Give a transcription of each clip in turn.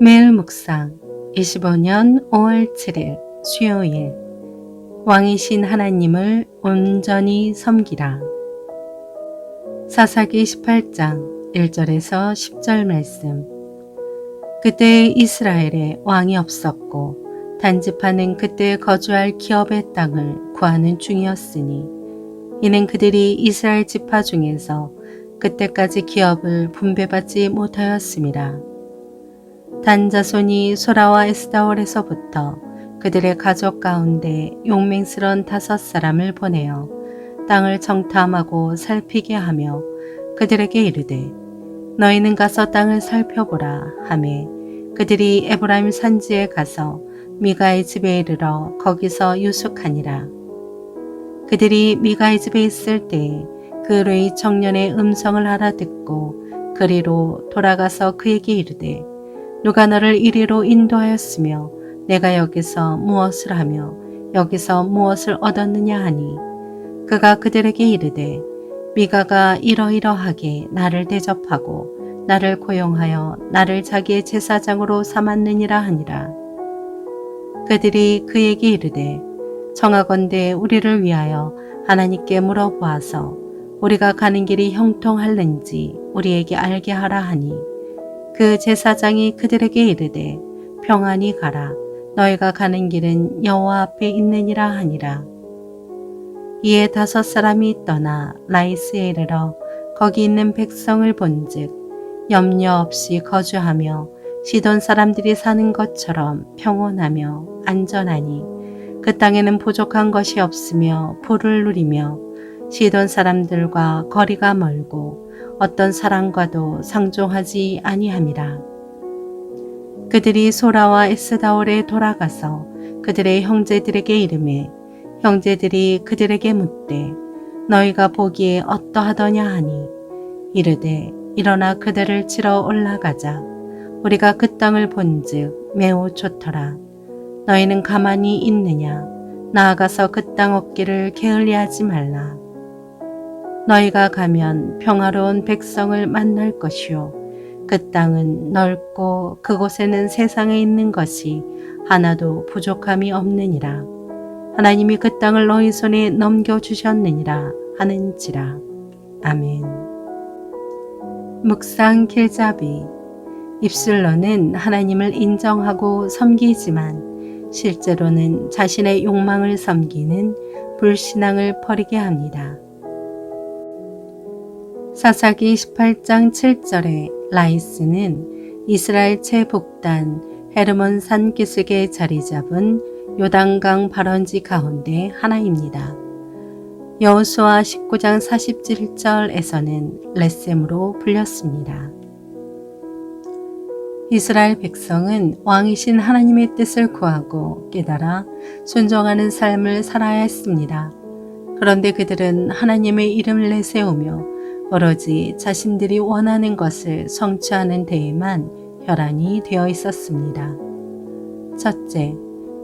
매일 묵상 25년 5월 7일 수요일. 왕이신 하나님을 온전히 섬기라. 사사기 18장 1절에서 10절 말씀. 그때 이스라엘에 왕이 없었고 단지파는 그때 거주할 기업의 땅을 구하는 중이었으니 이는 그들이 이스라엘 지파 중에서 그때까지 기업을 분배받지 못하였습니다. 단 자손이 소라와 에스다올에서부터 그들의 가족 가운데 용맹스런 다섯 사람을 보내어 땅을 정탐하고 살피게 하며 그들에게 이르되 너희는 가서 땅을 살펴보라 하매 그들이 에브라임 산지에 가서 미가의 집에 이르러 거기서 유숙하니라. 그들이 미가의 집에 있을 때에 그 레이 청년의 음성을 알아듣고 그리로 돌아가서 그에게 이르되 누가 너를 이리로 인도하였으며 내가 여기서 무엇을 하며 여기서 무엇을 얻었느냐 하니? 그가 그들에게 이르되 미가가 이러이러하게 나를 대접하고 나를 고용하여 나를 자기의 제사장으로 삼았느니라 하니라. 그들이 그에게 이르되 청하건대 우리를 위하여 하나님께 물어보아서 우리가 가는 길이 형통할는지 우리에게 알게 하라 하니 그 제사장이 그들에게 이르되 평안히 가라. 너희가 가는 길은 여호와 앞에 있느니라 하니라. 이에 다섯 사람이 떠나 라이스에 이르러 거기 있는 백성을 본즉 염려 없이 거주하며 시돈 사람들이 사는 것처럼 평온하며 안전하니 그 땅에는 부족한 것이 없으며 불을 누리며 시돈 사람들과 거리가 멀고 어떤 사람과도 상종하지 아니함이라. 그들이 소라와 에스다올에 돌아가서 그들의 형제들에게 이름해 형제들이 그들에게 묻되 너희가 보기에 어떠하더냐 하니? 이르되 일어나 그들을 치러 올라가자. 우리가 그 땅을 본즉 매우 좋더라. 너희는 가만히 있느냐? 나아가서 그 땅 얻기를 게을리하지 말라 너희가 가면 평화로운 백성을 만날 것이요. 그 땅은 넓고 그곳에는 세상에 있는 것이 하나도 부족함이 없느니라. 하나님이 그 땅을 너희 손에 넘겨주셨느니라 하는지라. 아멘. 묵상 길잡이. 입술로는 하나님을 인정하고 섬기지만 실제로는 자신의 욕망을 섬기는 불신앙을 버리게 합니다. 사사기 18장 7절에 라이스는 이스라엘 최북단 헤르몬 산 기슭에 자리 잡은 요단강 발원지 가운데 하나입니다. 여호수아 19장 47절에서는 레셈으로 불렸습니다. 이스라엘 백성은 왕이신 하나님의 뜻을 구하고 깨달아 순종하는 삶을 살아야 했습니다. 그런데 그들은 하나님의 이름을 내세우며 오로지 자신들이 원하는 것을 성취하는 데에만 혈안이 되어 있었습니다. 첫째,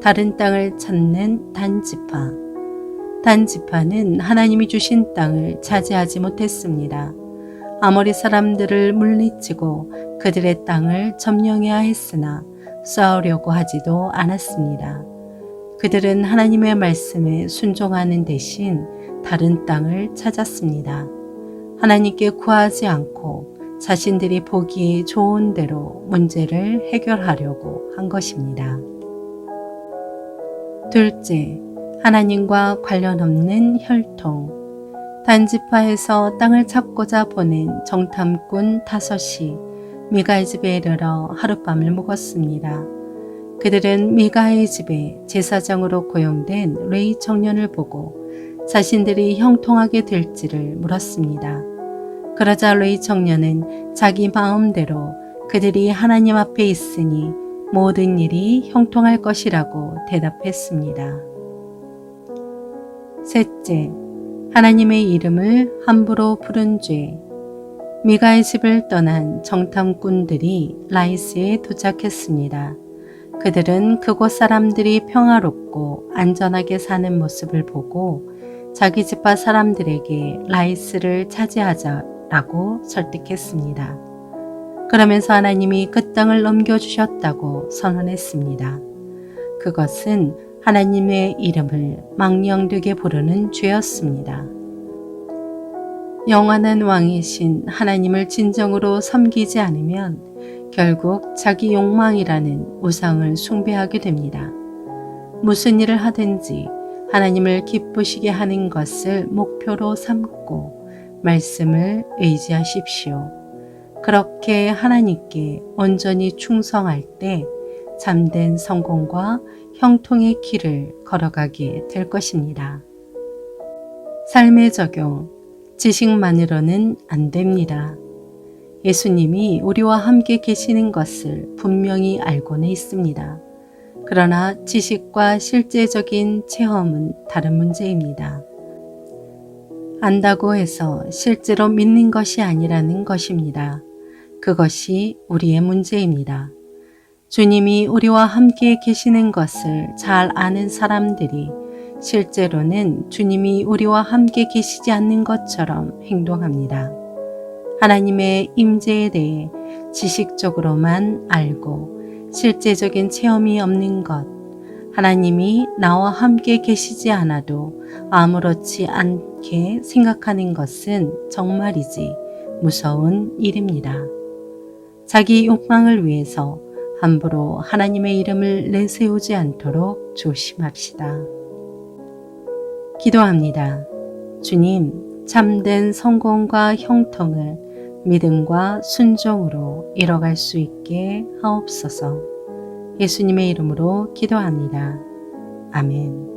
다른 땅을 찾는 단지파. 단지파는 하나님이 주신 땅을 차지하지 못했습니다. 아모리 사람들을 물리치고 그들의 땅을 점령해야 했으나 싸우려고 하지도 않았습니다. 그들은 하나님의 말씀에 순종하는 대신 다른 땅을 찾았습니다. 하나님께 구하지 않고 자신들이 보기에 좋은 대로 문제를 해결하려고 한 것입니다. 둘째, 하나님과 관련 없는 혈통. 단지파에서 땅을 찾고자 보낸 정탐꾼 다섯이 미가의 집에 이르러 하룻밤을 묵었습니다. 그들은 미가의 집에 제사장으로 고용된 레이 청년을 보고 자신들이 형통하게 될지를 물었습니다. 그러자 레이 청년은 자기 마음대로 그들이 하나님 앞에 있으니 모든 일이 형통할 것이라고 대답했습니다. 셋째, 하나님의 이름을 함부로 부른 죄. 미가의 집을 떠난 정탐꾼들이 라이스에 도착했습니다. 그들은 그곳 사람들이 평화롭고 안전하게 사는 모습을 보고 자기 집과 사람들에게 라이스를 차지하자라고 설득했습니다. 그러면서 하나님이 그 땅을 넘겨주셨다고 선언했습니다. 그것은 하나님의 이름을 망령되게 부르는 죄였습니다. 영원한 왕이신 하나님을 진정으로 섬기지 않으면 결국 자기 욕망이라는 우상을 숭배하게 됩니다. 무슨 일을 하든지 하나님을 기쁘시게 하는 것을 목표로 삼고 말씀을 의지하십시오. 그렇게 하나님께 온전히 충성할 때 참된 성공과 형통의 길을 걸어가게 될 것입니다. 삶의 적용, 지식만으로는 안 됩니다. 예수님이 우리와 함께 계시는 것을 분명히 알고는 있습니다. 그러나 지식과 실제적인 체험은 다른 문제입니다. 안다고 해서 실제로 믿는 것이 아니라는 것입니다. 그것이 우리의 문제입니다. 주님이 우리와 함께 계시는 것을 잘 아는 사람들이 실제로는 주님이 우리와 함께 계시지 않는 것처럼 행동합니다. 하나님의 임재에 대해 지식적으로만 알고 실제적인 체험이 없는 것, 하나님이 나와 함께 계시지 않아도 아무렇지 않게 생각하는 것은 정말이지 무서운 일입니다. 자기 욕망을 위해서 함부로 하나님의 이름을 내세우지 않도록 조심합시다. 기도합니다. 주님, 참된 성공과 형통을 믿음과 순종으로 이뤄갈 수 있게 하옵소서. 예수님의 이름으로 기도합니다. 아멘.